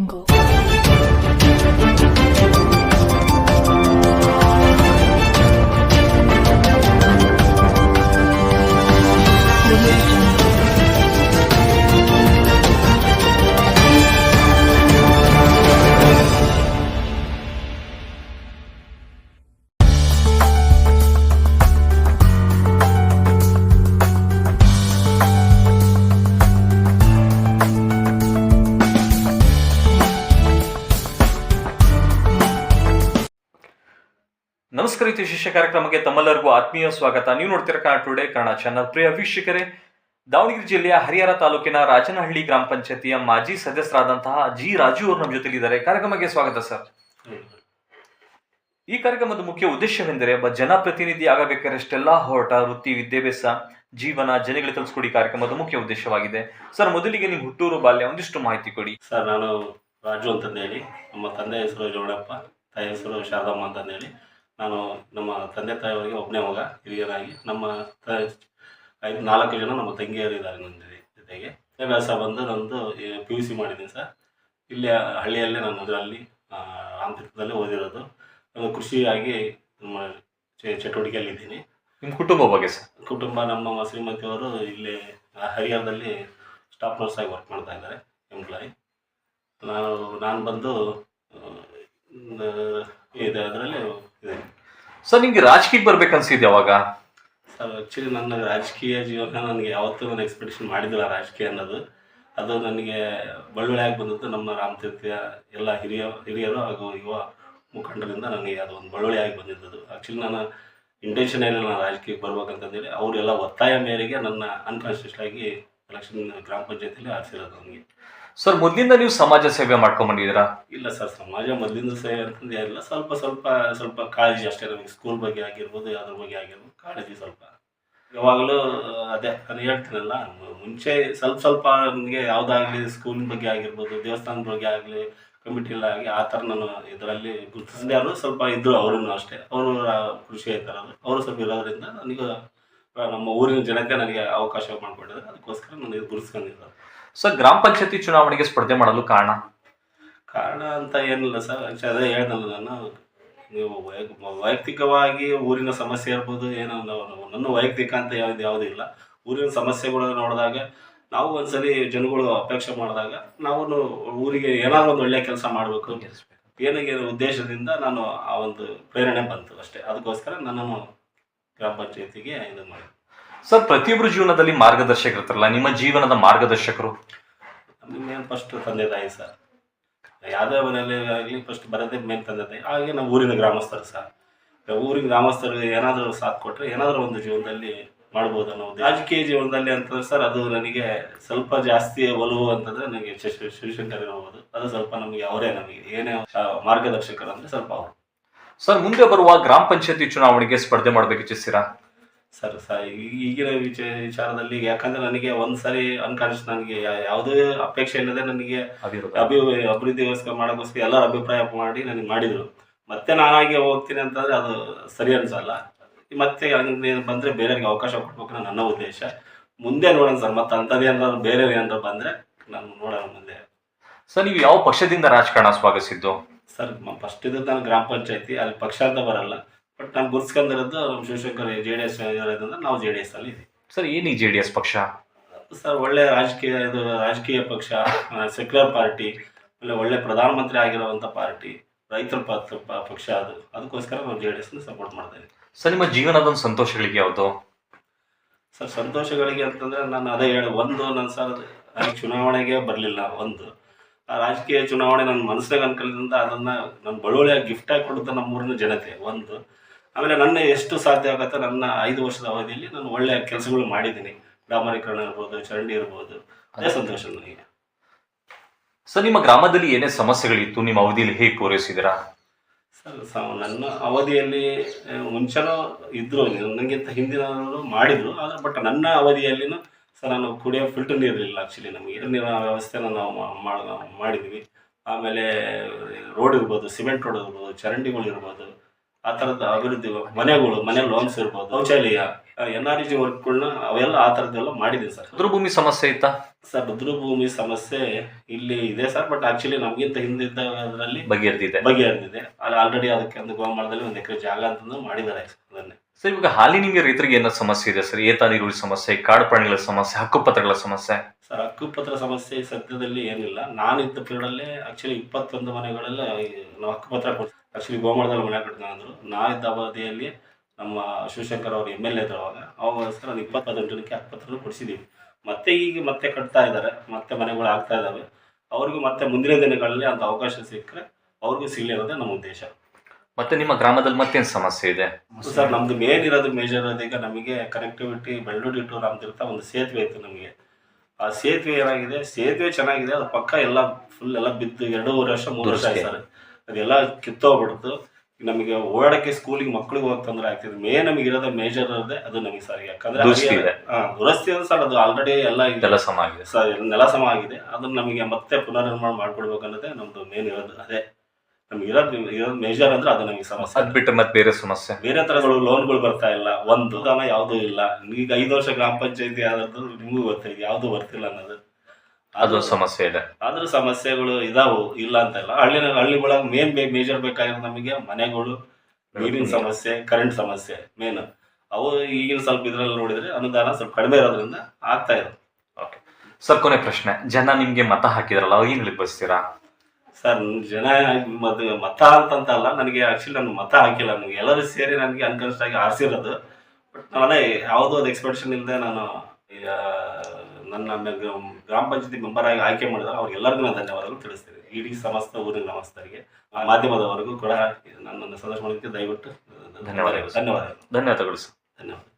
jungle. ನಮಸ್ಕಾರ ಈ ಶಿಷ್ಯ ಕಾರ್ಯಕ್ರಮಕ್ಕೆ ತಮ್ಮೆಲ್ಲರಿಗೂ ಆತ್ಮೀಯ ಸ್ವಾಗತ. ನೀವು ನೋಡ್ತಿರೋ ಕನ್ನಡ ಟುಡೇ ಕನ್ನಡ ಚಾನಲ್ ಪ್ರಿಯ ವೀಕ್ಷಕರೇ, ದಾವಣಗೆರೆ ಜಿಲ್ಲೆಯ ಹರಿಹರ ತಾಲೂಕಿನ ರಾಜನಹಳ್ಳಿ ಗ್ರಾಮ ಪಂಚಾಯತಿಯ ಮಾಜಿ ಸದಸ್ಯರಾದಂತಹ ಜಿ ರಾಜು ಅವರು ನಮ್ಮ ಜೊತೆಲಿದ್ದಾರೆ. ಕಾರ್ಯಕ್ರಮಕ್ಕೆ ಸ್ವಾಗತ ಸರ್. ಈ ಕಾರ್ಯಕ್ರಮದ ಮುಖ್ಯ ಉದ್ದೇಶವೆಂದರೆ, ಒಬ್ಬ ಜನಪ್ರತಿನಿಧಿ ಆಗಬೇಕಾದ್ರೆ ಎಷ್ಟೆಲ್ಲ ಹೋರಾಟ, ವೃತ್ತಿ, ವಿದ್ಯಾಭ್ಯಾಸ, ಜೀವನ ಜನಗಳಿಗೆ ತಿಳಿಸ್ಕೊಡಿ ಕಾರ್ಯಕ್ರಮದ ಮುಖ್ಯ ಉದ್ದೇಶವಾಗಿದೆ. ಸರ್, ಮೊದಲಿಗೆ ನಿಮ್ಮ ಹುಟ್ಟೂರು ಬಾಲ್ಯ ಒಂದಿಷ್ಟು ಮಾಹಿತಿ ಕೊಡಿ. ಸರ್, ನಾನು ರಾಜು ಅಂತಂದೇಳಿ. ನಮ್ಮ ತಂದೆ ಹೆಸರು ಜೋಡಪ್ಪ ತಾಯಿ ಹೆಸರು ಶಾರದಮ್ಮ ಅಂತಂದು ಹೇಳಿ ನಾನು ನಮ್ಮ ತಂದೆ ತಾಯಿಯವರಿಗೆ ಒಬ್ಬನೇ ಮಗ ಹಿರಿಯರಾಗಿ. ನಮ್ಮ ತ- ಐದು ನಾಲ್ಕು ಜನ ನಮ್ಮ ತಂಗಿಯರು ಇದ್ದಾರೆ ನನ್ನ ಜೊತೆಗೆ. ಹವ್ಯಾಸ ಬಂದು ನಂದು ಪಿ ಯು ಸಿ ಮಾಡಿದ್ದೀನಿ ಸರ್. ಇಲ್ಲಿ ಹಳ್ಳಿಯಲ್ಲೇ ನಾನು ಅದರಲ್ಲಿ ರಾಮತೀರ್ಥದಲ್ಲೇ ಓದಿರೋದು. ನಾನು ಕೃಷಿಯಾಗಿ ನಮ್ಮ ಚೆ- ಚಟುವಟಿಕೆಯಲ್ಲಿದ್ದೀನಿ. ನಿಮ್ಮ ಕುಟುಂಬ ಬಗ್ಗೆ ಸರ್? ಕುಟುಂಬ ನಮ್ಮ ಶ್ರೀಮತಿಯವರು ಇಲ್ಲಿ ಹರಿಹರದಲ್ಲಿ ಸ್ಟಾಫ್ ನರ್ಸ್ ಆಗಿ ವರ್ಕ್ ಮಾಡ್ತಾ ಇದ್ದಾರೆ ಎಂಪ್ಲಾಯಿ ನಾನು ನಾನು ಬಂದು ಇದು ಅದರಲ್ಲಿ ಸರ್, ನಿಮ್ಗೆ ರಾಜಕೀಯಕ್ಕೆ ಬರ್ಬೇಕನ್ಸಿದ್ದೆ ಯಾವಾಗ ಸರ್ ಆ್ಯಕ್ಚುಲಿ ನನ್ನ ರಾಜಕೀಯ ಜೀವನ ನನಗೆ ಯಾವತ್ತೂ ನಾನು ಎಕ್ಸ್ಪೆಕ್ಟೇಷನ್ ಮಾಡಿದ್ದಿಲ್ಲ ರಾಜಕೀಯ ಅನ್ನೋದು. ಅದು ನನಗೆ ಬಳ್ಳುಳಿಯಾಗಿ ಬಂದದ್ದು ನಮ್ಮ ರಾಮತೀರ್ಥಿಯ ಎಲ್ಲ ಹಿರಿಯ, ಹಿರಿಯರು ಹಾಗೂ ಯುವ ಮುಖಂಡರಿಂದ ನನಗೆ ಅದು ಒಂದು ಬಳ್ವಳಿಯಾಗಿ ಬಂದಿದ್ದದು ಆ್ಯಕ್ಚುಲಿ ನಾನು ಇಂಟೆನ್ಷನ್ ಏನಿಲ್ಲ ನಾನು ರಾಜಕೀಯಕ್ಕೆ ಬರ್ಬೇಕಂತಂದೇಳಿ ಅವರೆಲ್ಲ ಒತ್ತಾಯ ಮೇರೆಗೆ ನನ್ನ ಅನ್ಕಾನ್ಷಿಯಸ್ ಆಗಿ ಎಲೆಕ್ಷನ್ ಗ್ರಾಮ ಪಂಚಾಯತಿಯಲ್ಲಿ ಆರಿಸಿರೋದು ನನಗೆ ಸರ್, ಮೊದಲಿಂದ ನೀವು ಸಮಾಜ ಸೇವೆ ಮಾಡ್ಕೊಂಡ್ ಬಂದಿದ್ದೀರಾ? ಇಲ್ಲ ಸರ್, ಸಮಾಜ ಮೊದಲಿಂದ ಸೇವೆ ಅಂತಂದು ಇಲ್ಲ. ಸ್ವಲ್ಪ ಸ್ವಲ್ಪ ಸ್ವಲ್ಪ ಕಾಳಜಿ ಅಷ್ಟೇ ನಮಗೆ. ಸ್ಕೂಲ್ ಬಗ್ಗೆ ಆಗಿರ್ಬೋದು, ಯಾವುದ್ರ ಬಗ್ಗೆ ಆಗಿರ್ಬೋದು, ಕಾಳಜಿ ಸ್ವಲ್ಪ. ಯಾವಾಗಲೂ, ಅದೇ, ನಾನು ಹೇಳ್ತೀನಲ್ಲ, ಮುಂಚೆ ಸ್ವಲ್ಪ ಸ್ವಲ್ಪ ನನಗೆ ಯಾವುದಾಗಲಿ ಸ್ಕೂಲ್ ಬಗ್ಗೆ ಆಗಿರ್ಬೋದು, ದೇವಸ್ಥಾನದ ಬಗ್ಗೆ ಆಗಲಿ ಕಮಿಟಿಲಾಗಿ ಆ ಥರ ನಾನು ಇದರಲ್ಲಿ ಗುರುತಿಸದೇ. ಅವರು ಸ್ವಲ್ಪ ಇದ್ದರು ಅವರನ್ನು ಅಷ್ಟೇ. ಅವರು ಖುಷಿ ಆಯ್ತಾರಲ್ಲ ಅವರು ಸ್ವಲ್ಪ ಇರೋದ್ರಿಂದ ನನಗೆ ನಮ್ಮ ಊರಿನ ಜನಕ್ಕೆ ನನಗೆ ಅವಕಾಶ ಮಾಡಿಕೊಟ್ಟಿದ್ದಾರೆ ಅದಕ್ಕೋಸ್ಕರ ನನಗೆ ಗುರುತಿಸ್ಕೊಂಡಿದ್ದಾರೆ ಸರ್ ಗ್ರಾಮ ಪಂಚಾಯತಿ ಚುನಾವಣೆಗೆ ಸ್ಪರ್ಧೆ ಮಾಡಲು ಕಾರಣ? ಕಾರಣ ಅಂತ ಏನಿಲ್ಲ ಸರ್. ಅದೇ ಹೇಳ್ದಲ್ಲ ನಾನು. ನೀವು ವೈಯಕ್- ವೈಯಕ್ತಿಕವಾಗಿ ಊರಿನ ಸಮಸ್ಯೆ ಇರ್ಬೋದು, ಏನೋ ನನ್ನ ವೈಯಕ್ತಿಕ ಅಂತ ಯಾವ್ದು ಯಾವುದೂ ಇಲ್ಲ. ಊರಿನ ಸಮಸ್ಯೆಗಳು ನೋಡಿದಾಗ, ನಾವು ಒಂದ್ಸಲಿ ಜನಗಳು ಅಪೇಕ್ಷೆ ಮಾಡಿದಾಗ ನಾವು ಊರಿಗೆ ಏನಾದ್ರು ಒಂದು ಒಳ್ಳೆ ಕೆಲಸ ಮಾಡಬೇಕು. ಏನಿಗೆ ಉದ್ದೇಶದಿಂದ ನಾನು ಆ ಒಂದು ಪ್ರೇರಣೆ ಬಂತು ಅಷ್ಟೇ. ಅದಕ್ಕೋಸ್ಕರ ನನ್ನನ್ನು ಗ್ರಾಮ ಪಂಚಾಯತಿಗೆ ಇದು ಮಾಡಿ ಸರ್ ಪ್ರತಿಯೊಬ್ಬರ ಜೀವನದಲ್ಲಿ ಮಾರ್ಗದರ್ಶಕರು ಇರ್ತಾರಲ್ಲ ನಿಮ್ಮ ಜೀವನದ ಮಾರ್ಗದರ್ಶಕರು? ಮೇನ್ ಫಸ್ಟ್ ತಂದೆ ತಾಯಿ ಸರ್. ಯಾವುದೇ ಮನೆಯಲ್ಲಿ ಆಗಲಿ ಫಸ್ಟ್ ಬರೋದೇ ಮೇನ್ ತಂದೆ ತಾಯಿ. ಹಾಗೆ ನಮ್ಮ ಊರಿನ ಗ್ರಾಮಸ್ಥರು ಸರ್. ಊರಿನ ಗ್ರಾಮಸ್ಥರು ಏನಾದರೂ ಸಾಥ್ ಕೊಟ್ಟರೆ ಏನಾದರೂ ಒಂದು ಜೀವನದಲ್ಲಿ ಮಾಡ್ಬೋದು ಅನ್ನೋ. ರಾಜಕೀಯ ಜೀವನದಲ್ಲಿ ಅಂತಂದ್ರೆ ಸರ್ ಅದು ನನಗೆ ಸ್ವಲ್ಪ ಜಾಸ್ತಿ ಒಲವು ಅಂತಂದ್ರೆ ನನಗೆ ಶಿವಶಂಕರ್ ಇರ್ಬೋದು. ಅದು ಸ್ವಲ್ಪ ನಮಗೆ ಅವರೇ ನಮಗೆ. ಏನೇ ಮಾರ್ಗದರ್ಶಕರು ಅಂದರೆ ಸ್ವಲ್ಪ ಅವರು. ಸರ್ ಮುಂದೆ ಬರುವ ಗ್ರಾಮ ಪಂಚಾಯತಿ ಚುನಾವಣೆಗೆ ಸ್ಪರ್ಧೆ ಮಾಡಬೇಕು ಇಚ್ಛಿಸ್ತೀರಾ ಸರ್ ಸರ್ ಈಗಿನ ವಿಚ ವಿಚಾರದಲ್ಲಿ ಯಾಕಂದ್ರೆ ನನಗೆ ಒಂದ್ಸರಿ ಅನ್ಕಾನ್ಶಿಯಸ್ ನನಗೆ ಯಾವುದೇ ಅಪೇಕ್ಷೆ ಇಲ್ಲದೆ ನನಗೆ ಅಭಿವೃದ್ಧಿ. ಅಭಿ ಅಭಿವೃದ್ಧಿಗೋಸ್ಕರ ಮಾಡೋಕ್ಕೋಸ್ಕರ ಎಲ್ಲರೂ ಅಭಿಪ್ರಾಯ ಮಾಡಿ ನನಗೆ ಮಾಡಿದರು. ಮತ್ತೆ ನಾನಾಗೆ ಹೋಗ್ತೀನಿ ಅಂತಂದರೆ ಅದು ಸರಿ ಅನ್ಸಲ್ಲ. ಮತ್ತೆ ಬಂದರೆ ಬೇರೆಯವ್ರಿಗೆ ಅವಕಾಶ ಕೊಡ್ಬೇಕು ನನ್ನ ಉದ್ದೇಶ. ಮುಂದೆ ನೋಡೋಣ ಸರ್ ಮತ್ತೆ ಅಂಥದ್ದು ಏನಾದ್ರು ಬೇರೆ ಏನಾದ್ರು ಬಂದರೆ ನಾನು ನೋಡೋಣ ಮುಂದೆ. ಸರ್ ನೀವು ಯಾವ ಪಕ್ಷದಿಂದ ರಾಜಕಾರಣ ಸ್ವಾಗತಿಸಿದ್ದು? ಸರ್ ಫಸ್ಟ್ ಇದ್ದದ್ದು ನಾನು ಗ್ರಾಮ ಪಂಚಾಯತಿ ಅಲ್ಲಿ ಪಕ್ಷ ಅಂತ ಬರಲ್ಲ. ಬಟ್ ನಾನು ಗುರ್ಸ್ಕೊಂಡಿರೋದು ನಮ್ಮ ಶಿವಶಂಕರ್ ಜೆ ಡಿ ಎಸ್ ಇರೋದ್ರಿಂದ ನಾವು ಜೆ ಡಿ ಎಸ್ ಅಲ್ಲಿ ಇದ್ದೀವಿ. ಸರ್ ಏನೀಗ ಜೆ ಡಿ ಎಸ್ ಪಕ್ಷ? ಸರ್ ಒಳ್ಳೆ ರಾಜಕೀಯ ಇದು ರಾಜಕೀಯ ಪಕ್ಷ ಸೆಕ್ಯುಲರ್ ಪಾರ್ಟಿ ಆಮೇಲೆ ಒಳ್ಳೆ ಪ್ರಧಾನಮಂತ್ರಿ ಆಗಿರುವಂಥ ಪಾರ್ಟಿ ರೈತರ ಪಾತ್ರ ಪಕ್ಷ ಅದು. ಅದಕ್ಕೋಸ್ಕರ ನಾವು ಜೆ ಡಿ ಎಸ್ನ ಸಪೋರ್ಟ್ ಮಾಡ್ತಾ ಇದ್ದೀವಿ. ಸರ್ ನಿಮ್ಮ ಜೀವನದ ಒಂದು ಸಂತೋಷಗಳಿಗೆ ಯಾವುದು? ಸರ್ ಸಂತೋಷಗಳಿಗೆ ಅಂತಂದ್ರೆ ನಾನು ಅದೇ ಹೇಳಿ ಒಂದು ನನ್ನ ಸರ್ ಚುನಾವಣೆಗೆ ಬರಲಿಲ್ಲ ಒಂದು. ಆ ರಾಜಕೀಯ ಚುನಾವಣೆ ನನ್ನ ಮನಸ್ಸಿನಾಗ ಅನ್ಕಲಿಂದ ಅದನ್ನು ನನ್ನ ಬಳುವಳಿಯಾಗಿ ಗಿಫ್ಟಾಗಿ ಕೊಡುತ್ತೆ ನಮ್ಮೂರಿನ ಜನತೆ ಒಂದು. ಆಮೇಲೆ ನನ್ನ ಎಷ್ಟು ಸಾಧ್ಯ ಆಗುತ್ತೆ ನನ್ನ ಐದು ವರ್ಷದ ಅವಧಿಯಲ್ಲಿ ನಾನು ಒಳ್ಳೆಯ ಕೆಲಸಗಳು ಮಾಡಿದ್ದೀನಿ. ಡಾಮರೀಕರಣ ಇರ್ಬೋದು ಚರಂಡಿ ಇರ್ಬೋದು. ಅದೇ ಸಂತೋಷ ನನಗೆ. ಸರ್ ನಿಮ್ಮ ಗ್ರಾಮದಲ್ಲಿ ಏನೇ ಸಮಸ್ಯೆಗಳಿತ್ತು ನಿಮ್ಮ ಅವಧಿಯಲ್ಲಿ ಹೇಗೆ ಪೂರೈಸಿದಿರಾ ಸರ್ ನನ್ನ ಅವಧಿಯಲ್ಲಿ ಮುಂಚೆನೂ ನನಗೆ ನನಗಿಂತ ಹಿಂದಿನವರು ಮಾಡಿದ್ರು ಆದರೆ ಬಟ್ ನನ್ನ ಅವಧಿಯಲ್ಲಿನೂ ಸರ್ ನಾನು ಕುಡಿಯೋ ಫಿಲ್ಟರ್ ನೀರು ಇರಲಿಲ್ಲ ಆ್ಯಕ್ಚುಲಿ ನಮಗೆ ನೀರಿನ ವ್ಯವಸ್ಥೆನ ನಾವು ಮಾ- ಮಾಡ್- ನಾವು ಮಾಡಿದ್ವಿ. ಆಮೇಲೆ ರೋಡ್ ಇರ್ಬೋದು ಸಿಮೆಂಟ್ ರೋಡ್ ಇರ್ಬೋದು ಚರಂಡಿಗಳು ಇರ್ಬೋದು ಆ ಥರದ ಅಭಿವೃದ್ಧಿ ಮನೆಗಳು ಮನೆ ಲೋನ್ಸ್ ಇರ್ಬೋದು ಶೌಚಾಲಯ ಎನ್ ಆರ್ ಜಿ ವರ್ಕ್ಗಳನ್ನ ಅವೆಲ್ಲ ಆ ಥರದ್ದೆಲ್ಲ ಮಾಡಿದ್ದೀನಿ ಸರ್. ರುದ್ರಭೂಮಿ ಸಮಸ್ಯೆ ಇತ್ತಾ? ಸರ್ ರುದ್ರಭೂಮಿ ಸಮಸ್ಯೆ ಇಲ್ಲಿ ಇದೆ ಸರ್ ಬಟ್ ಆಕ್ಚುಲಿ ನಮಗಿಂತ ಹಿಂದಿದ್ದ ಅದರಲ್ಲಿ ಬಗೆಹರಿದಿದೆ. ಬಗೆಹರಿದಿದೆ. ಅಲ್ಲಿ ಆಲ್ರೆಡಿ ಅದಕ್ಕೆ ಒಂದು ಗೋಮಾಳದಲ್ಲಿ ಒಂದು ಎಕರೆ ಜಾಗ ಅಂತಂದು ಮಾಡಿದ್ದಾರೆ ಅದನ್ನೇ. ಸರ್ ಇವಾಗ ಹಾಲಿನಿಂಗೆ ರೈತರಿಗೆ ಏನೋ ಸಮಸ್ಯೆ ಇದೆ ಸರ್? ಏತ ನೀರುಳ್ಳಿ ಸಮಸ್ಯೆ ಕಾಡು ಪ್ರಾಣಿಗಳ ಸಮಸ್ಯೆ ಹಕ್ಕುಪತ್ರಗಳ ಸಮಸ್ಯೆ? ಸರ್ ಹಕ್ಕುಪತ್ರ ಸಮಸ್ಯೆ ಸದ್ಯದಲ್ಲಿ ಏನಿಲ್ಲ. ನಾನು ಇದ್ದ ಪೀರಿಯಡಲ್ಲೇ ಆಕ್ಚುಲಿ ಇಪ್ಪತ್ತೊಂದು ಮನೆಗಳಲ್ಲಿ ನಾವು ಹಕ್ಕುಪತ್ರ ಕೊಡ್ತೀವಿ. ಆಕ್ಚುಲಿ ಗೋಮಾಳದಲ್ಲಿ ಮನೆ ಕಟ್ಟಿದ ಅಂದರು. ನಾಳಿದ್ದ ಅವಧಿಯಲ್ಲಿ ನಮ್ಮ ಶಿವಶಂಕರ್ ಅವರು ಎಂ ಎಲ್ ಎ ಇದ್ರು ಅವಾಗ. ಅವಾಗೋಸ್ಕರ ಒಂದು ಇಪ್ಪತ್ತೊಂದು ಜನಕ್ಕೆ ಹತ್ತು ಕೊಡಿಸಿದ್ದೀವಿ ಮತ್ತೆ ಈಗ ಮತ್ತೆ ಕಟ್ತಾ ಇದ್ದಾರೆ. ಮತ್ತೆ ಮನೆಗಳು ಆಗ್ತಾ ಇದ್ದಾವೆ. ಅವ್ರಿಗೂ ಮತ್ತೆ ಮುಂದಿನ ದಿನಗಳಲ್ಲಿ ಅಂತ ಅವಕಾಶ ಸಿಕ್ಕರೆ ಅವ್ರಿಗೂ ಸಿಗಲಿ ಅನ್ನೋದೇ ನಮ್ಮ ಉದ್ದೇಶ. ಮತ್ತೆ ನಿಮ್ಮ ಗ್ರಾಮದಲ್ಲಿ ಮತ್ತೇನು ಸಮಸ್ಯೆ ಇದೆ? ಸರ್ ನಮ್ದು ಮೇನ್ ಇರೋದು ಮೇಜರ್ ಈಗ ನಮಗೆ ಕನೆಕ್ಟಿವಿಟಿ ಬೆಳ್ಳೂಡಿ ಟು ರಾಮತೀರ್ಥ ಒಂದು ಸೇತುವೆ ಇತ್ತು ನಮಗೆ. ಆ ಸೇತುವೆ ಏನಾಗಿದೆ? ಸೇತುವೆ ಚೆನ್ನಾಗಿದೆ. ಅದು ಪಕ್ಕ ಎಲ್ಲ ಫುಲ್ ಎಲ್ಲ ಬಿದ್ದು ಎರಡೂವರೆ ವರ್ಷ ಮೂರು ವರ್ಷ ಆಯ್ತು ಸರ್. ಅದೆಲ್ಲ ಕಿತ್ತೋಗ್ಬಿಡ್ತು. ನಮಗೆ ಓಡಕ್ಕೆ ಸ್ಕೂಲಿಗೆ ಮಕ್ಳಿಗೆ ಹೋಗಿ ತೊಂದರೆ ಆಗ್ತಿದೆ. ಮೇನ್ ನಮಗೆ ಇರೋದೇ ಮೇಜರ್ ಇರೋದೇ ಅದು ನಮಗೆ ಸರಿ. ಯಾಕಂದ್ರೆ ದುರಸ್ತಿ ಅಂದ್ರೆ ಸರ್ ಅದು ಆಲ್ರೆಡಿ ಎಲ್ಲ ನೆಲ ಸಮ ಆಗಿದೆ. ಸರ್ ನೆಲ ಸಮ ಆಗಿದೆ. ಅದನ್ನ ನಮಗೆ ಮತ್ತೆ ಪುನರ್ನಿರ್ಮಾಣ ಮಾಡ್ಕೊಡ್ಬೇಕು ಅನ್ನೋದೇ ನಮ್ದು ಮೇನ್ ಇರೋದು. ಅದೇ. ನಮ್ಗೆ ಇರೋದು ಇರೋದು ಮೇಜರ್ ಅಂದ್ರೆ ಅದು ನಮಗೆ ಸಮಸ್ಯೆ. ಅದ್ ಬಿಟ್ರೆ ಮತ್ತೆ ಬೇರೆ ಸಮಸ್ಯೆ. ಬೇರೆ ತರಗಳು ಲೋನ್ಗಳು ಬರ್ತಾ ಇಲ್ಲ. ಒಂದು ದಾನ ಯಾವುದೂ ಇಲ್ಲ. ಈಗ ಐದು ವರ್ಷ ಗ್ರಾಮ ಪಂಚಾಯತಿ ಆದದ್ದು ನಿಮಗೂ ಗೊತ್ತಿದೆ ಯಾವುದು ಬರ್ತಿಲ್ಲ ಅನ್ನೋದು. ಅದೊಂದು ಸಮಸ್ಯೆ ಇದೆ. ಆದ್ರೂ ಸಮಸ್ಯೆಗಳು ಇದಾವು ಇಲ್ಲ ಅಂತ ಇಲ್ಲ ಹಳ್ಳಿ ಹಳ್ಳಿಗಳಾಗ ಮೇನ್ ಮೇಜರ್ ಬೇಕಾಗಿರೋದು ನಮಗೆ ಮನೆಗಳು ನೀರಿನ ಸಮಸ್ಯೆ ಕರೆಂಟ್ ಸಮಸ್ಯೆ ಮೇನ್ ಅವು ಈಗಿನ ಸ್ವಲ್ಪ ಇದ್ರಲ್ಲಿ ನೋಡಿದ್ರೆ ಅನುದಾನ ಸ್ವಲ್ಪ ಕಡಿಮೆ ಇರೋದ್ರಿಂದ ಆಗ್ತಾ ಇದೆ. ಓಕೆ ಸರ್ ಕೊನೆ ಪ್ರಶ್ನೆ. ಜನ ನಿಮ್ಗೆ ಮತ ಹಾಕಿದ್ರಲ್ಲ ಏನ್ ಹೇಳಿ ಬಯಸ್ತೀರಾ ಸರ್ ಜನ ಮತ ಮತ ಅಂತಂತಲ್ಲ ನನಗೆ ಆಕ್ಚುಲಿ ನಾನು ಮತ ಹಾಕಿಲ್ಲ. ನನಗೆ ಎಲ್ಲರೂ ಸೇರಿ ನನಗೆ ಅನ್ಕನ್ಸ್ಟ್ ಆಗಿ ಆರಿಸಿರೋದು. ಬಟ್ ನಾನೇ ಯಾವುದೋ ಒಂದು ಎಕ್ಸ್ಪೆಕ್ಟೇಷನ್ ಇಲ್ಲದೆ ನಾನು ನನ್ನ ಗ್ರಾಮ ಪಂಚಾಯತಿ ಮೆಂಬರ್ ಆಗಿ ಆಯ್ಕೆ ಮಾಡಿದಾಗ ಅವ್ರಿಗೆಲ್ಲರಿಗೂ ನಾನು ಧನ್ಯವಾದಗಳು ತಿಳಿಸ್ತೇನೆ. ಇಡೀ ಸಮಸ್ತ ಊರಿನ ನಮಸ್ತರಿಗೆ ಮಾಧ್ಯಮದವರೆಗೂ ಕೂಡ ನನ್ನನ್ನು ಸಂದರ್ಶನ ಮಾಡೋದಕ್ಕೆ ದಯವಿಟ್ಟು ಧನ್ಯವಾದಗಳು. ಧನ್ಯವಾದಗಳು. ಧನ್ಯವಾದಗಳು. ಸರ್. ಧನ್ಯವಾದ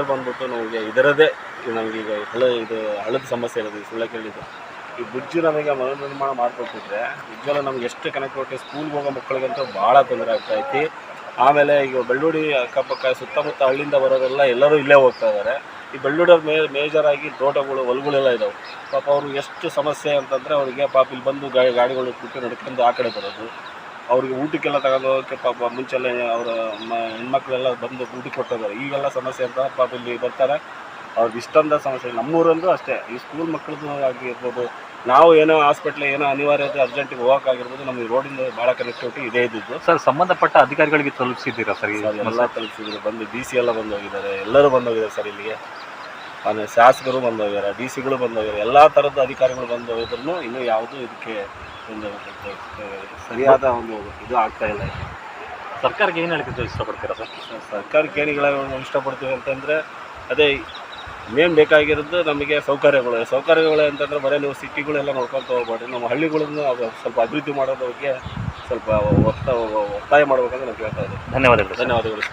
ಮೇಜರ್ ಬಂದ್ಬಿಟ್ಟು ನಮಗೆ ಇದರದೇ ನಮಗೆ ಈಗ ಹಳ ಇದು ಹಳದ ಸಮಸ್ಯೆ ಇರೋದು ಸುಳ್ಳ ಕೇಳಿದ್ದು. ಈ ಬ್ರಿಡ್ಜ್ ನಮಗೆ ಮರುನಿರ್ಮಾಣ ಮಾಡಿಕೊಟ್ಟಿದ್ರೆ ಬ್ರಿಡ್ಜೆಲ್ಲ ನಮ್ಗೆ ಎಷ್ಟು ಕನೆಕ್ಟಿವಿಟಿ ಸ್ಕೂಲ್ಗೆ ಹೋಗೋ ಮಕ್ಕಳಿಗಂತೂ ಭಾಳ ತೊಂದರೆ ಆಗ್ತಾ ಐತಿ. ಆಮೇಲೆ ಈಗ ಬೆಳ್ಳೂಡಿ ಅಕ್ಕಪಕ್ಕ, ಸುತ್ತಮುತ್ತ ಹಳ್ಳಿಯಿಂದ ಬರೋದೆಲ್ಲ ಎಲ್ಲರೂ ಇಲ್ಲೇ ಹೋಗ್ತಾ ಇದ್ದಾರೆ ಈ ಬೆಳ್ಳೂಡಿ ಮೇ ಮೇಜರ್ ಆಗಿ ತೋಟಗಳು, ಹೊಲಗಳೆಲ್ಲ ಇದಾವೆ. ಪಾಪ ಅವ್ರಿಗೆ ಎಷ್ಟು ಸಮಸ್ಯೆ ಅಂತಂದರೆ ಅವರಿಗೆ ಪಾಪ ಇಲ್ಲಿ ಬಂದು ಗಾಡಿ, ಗಾಡಿಗಳು ಬಿಟ್ಟು ನಡ್ಕೊಂಡು ಆ ಕಡೆ ಬರೋದು. ಅವ್ರಿಗೆ ಊಟಕ್ಕೆಲ್ಲ ತಗೊಂಡು ಹೋಗೋಕೆ ಪಾಪ ಮುಂಚೆಲ್ಲ ಅವರ ಹೆಣ್ಮಕ್ಳೆಲ್ಲ ಬಂದು ಊಟಕ್ಕೆ ಕೊಟ್ಟಿದ್ದಾರೆ. ಈಗೆಲ್ಲ ಸಮಸ್ಯೆ ಅಂತ ಪಾಪ ಇಲ್ಲಿ ಬರ್ತಾರೆ. ಅವ್ರಿಗೆ ಇಷ್ಟೊಂದು ಸಮಸ್ಯೆ ನಮ್ಮೂರಂದು ಅಷ್ಟೇ. ಈ ಸ್ಕೂಲ್ ಮಕ್ಕಳದ್ದು ಆಗಿರ್ಬೋದು ನಾವು ಏನೋ ಹಾಸ್ಪಿಟ್ಲ್ ಏನೋ ಅನಿವಾರ್ಯತೆ ಅರ್ಜೆಂಟಿಗೆ ಹೋಗೋಕ್ಕಾಗಿರ್ಬೋದು ನಮಗೆ ರೋಡಿಂದ ಭಾಳ ಕನೆಕ್ಟಿವಿಟಿ ಇದೇ ಇದ್ದಿದ್ದು. ಸರ್ ಸಂಬಂಧಪಟ್ಟ ಅಧಿಕಾರಿಗಳಿಗೆ ತಲುಪಿಸಿದ್ದೀರಾ ಸರ್ ಸರ್ ಎಲ್ಲ ತಲುಪಿಸಿದ್ರು. ಬಂದು ಡಿ ಸಿ ಎಲ್ಲ ಬಂದೋಗಿದ್ದಾರೆ. ಎಲ್ಲರೂ ಬಂದೋಗಿದ್ದಾರೆ ಸರ್ ಇಲ್ಲಿಗೆ. ಆಮೇಲೆ ಶಾಸಕರು ಬಂದೋಗಿದ್ದಾರೆ ಡಿ ಸಿಗಳು ಬಂದೋಗಿದ್ದಾರೆ. ಎಲ್ಲ ಥರದ ಅಧಿಕಾರಿಗಳು ಬಂದೋಗಿದ್ರು ಇನ್ನೂ ಯಾವುದೂ ಇದಕ್ಕೆ ಒಂದು ಸರಿಯಾದ ಒಂದು ಇದು ಆಗ್ತಾ ಇಲ್ಲ. ಸರ್ಕಾರಕ್ಕೆ ಏನು ಹೇಳಿಕೆ ಇಷ್ಟಪಡ್ತೀರಾ ಸರ್? ಸರ್ಕಾರಕ್ಕೆ ಏನು ಇಷ್ಟಪಡ್ತೀವಿ ಅಂತಂದರೆ ಅದೇ ಮೇನ್ ಬೇಕಾಗಿರೋದು ನಮಗೆ ಸೌಕರ್ಯಗಳು. ಸೌಕರ್ಯಗಳು ಅಂತಂದರೆ ಬರೀ ನೀವು ಸಿಟಿಗಳೆಲ್ಲ ನೋಡ್ಕೊತ ಹೋಗ್ಬೇಡ್ರಿ ನಮ್ಮ ಹಳ್ಳಿಗಳನ್ನು ಸ್ವಲ್ಪ ಅಭಿವೃದ್ಧಿ ಮಾಡೋದ್ರ ಬಗ್ಗೆ ಸ್ವಲ್ಪ ಒತ್ತ ಒತ್ತಾಯ ಮಾಡ್ಬೇಕಂತ ನಾನು ಕೇಳ್ತಾ ಇದ್ದೀನಿ ಧನ್ಯವಾದಗಳು ಧನ್ಯವಾದಗಳು.